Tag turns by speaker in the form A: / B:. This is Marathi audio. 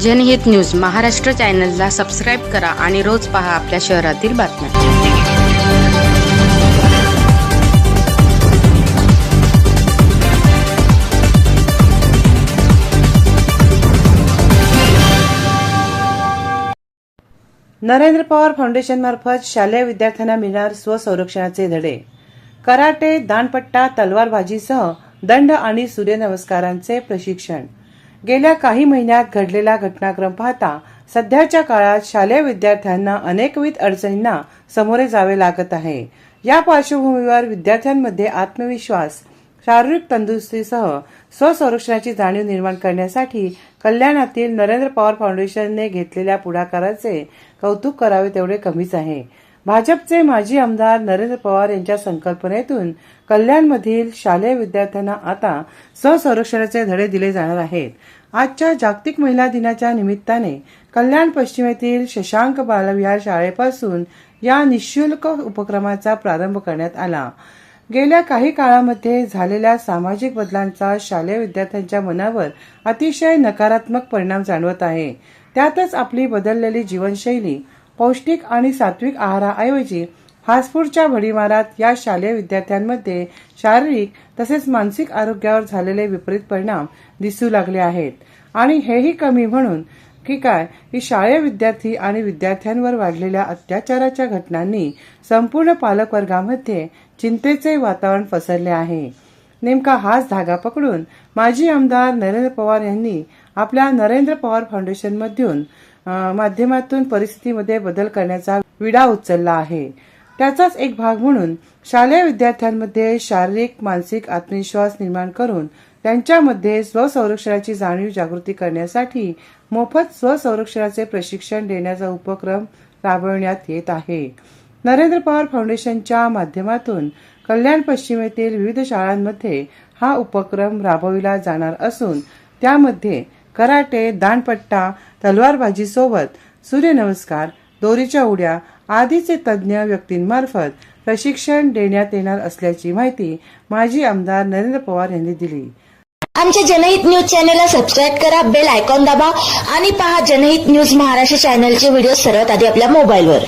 A: जनहित न्यूज महाराष्ट्र चॅनलला सबस्क्राईब करा आणि रोज पहा आपल्या शहरातील बातम्या.
B: नरेंद्र पवार फाउंडेशनमार्फत शालेय विद्यार्थ्यांना मिळणार स्वसंरक्षणाचे धडे. कराटे दानपट्टा तलवारबाजीसह दंड आणि सूर्यनमस्कारांचे प्रशिक्षण. गेल्या काही महिन्यात घडलेला घटनाक्रम पाहता सध्याच्या काळात शालेय विद्यार्थ्यांना अनेकविध अडचणींना सामोरे जावे लागत आहे. या पार्श्वभूमीवर विद्यार्थ्यांमध्ये आत्मविश्वास शारीरिक तंदुरुस्तीसह स्वसंरक्षणाची जाणीव निर्माण करण्यासाठी कल्याणातील नरेंद्र पवार फाउंडेशनने घेतलेल्या पुढाकाराचे कौतुक करावे तेवढे कमीच आहे. भाजपचे माजी आमदार नरेंद्र पवार यांच्या संकल्पनेतून कल्याणमधील शालेय विद्यार्थ्यांना आता स्वसंरक्षणाचे धडे दिले जाणार आहेत. आजच्या जागतिक महिला दिनाच्या निमित्ताने कल्याण पश्चिमेतील शशांक बालविहार शाळेपासून या निशुल्क उपक्रमाचा प्रारंभ करण्यात आला. गेल्या काही काळामध्ये झालेल्या सामाजिक बदलांचा शालेय विद्यार्थ्यांच्या मनावर अतिशय नकारात्मक परिणाम जाणवत आहे. त्यातच आपली बदललेली जीवनशैली पौष्टिक आणि सात्विक आहाराऐवजी फास्टफूडच्या भडीमारात या शालेय विद्यार्थ्यांमध्ये शारीरिक तसेच मानसिक आरोग्यावर झालेले विपरीत परिणाम दिसू लागले आहेत. आणि हेही कमी म्हणून की काय की शाळेय विद्यार्थी आणि विद्यार्थ्यांवर वाढलेल्या अत्याचाराच्या घटनांनी संपूर्ण पालकवर्गामध्ये चिंतेचे वातावरण पसरले आहे. नेमका हाच धागा पकडून माजी आमदार नरेंद्र पवार यांनी आपल्या नरेंद्र पवार फाउंडेशनमधून माध्यमातून परिस्थितीमध्ये बदल करण्याचा विडा उचलला आहे. त्याचाच एक भाग म्हणून शालेय विद्यार्थ्यांमध्ये शारीरिक मानसिक आत्मविश्वास निर्माण करून त्यांच्यामध्ये स्वसंरक्षणाची जाणीव जागृती करण्यासाठी मोफत स्वसंरक्षणाचे प्रशिक्षण देण्याचा उपक्रम राबविण्यात येत आहे. नरेंद्र पवार फाउंडेशनच्या माध्यमातून कल्याण पश्चिमेतील विविध शाळांमध्ये हा उपक्रम राबविला जाणार असून त्यामध्ये कराटे दानपट्टा तलवारबाजीसोबत सूर्यनमस्कार दोरीच्या उड्या आदीचे तज्ज्ञ व्यक्तींमार्फत प्रशिक्षण देण्यात येणार असल्याची माहिती माजी आमदार नरेंद्र पवार यांनी दिली.
C: आमच्या जनहित न्यूज चॅनेलला सबस्क्राईब करा बेल आयकॉन दाबा आणि पहा जनहित न्यूज महाराष्ट्र चॅनलचे व्हिडिओ सर्वात आधी आपल्या मोबाईलवर.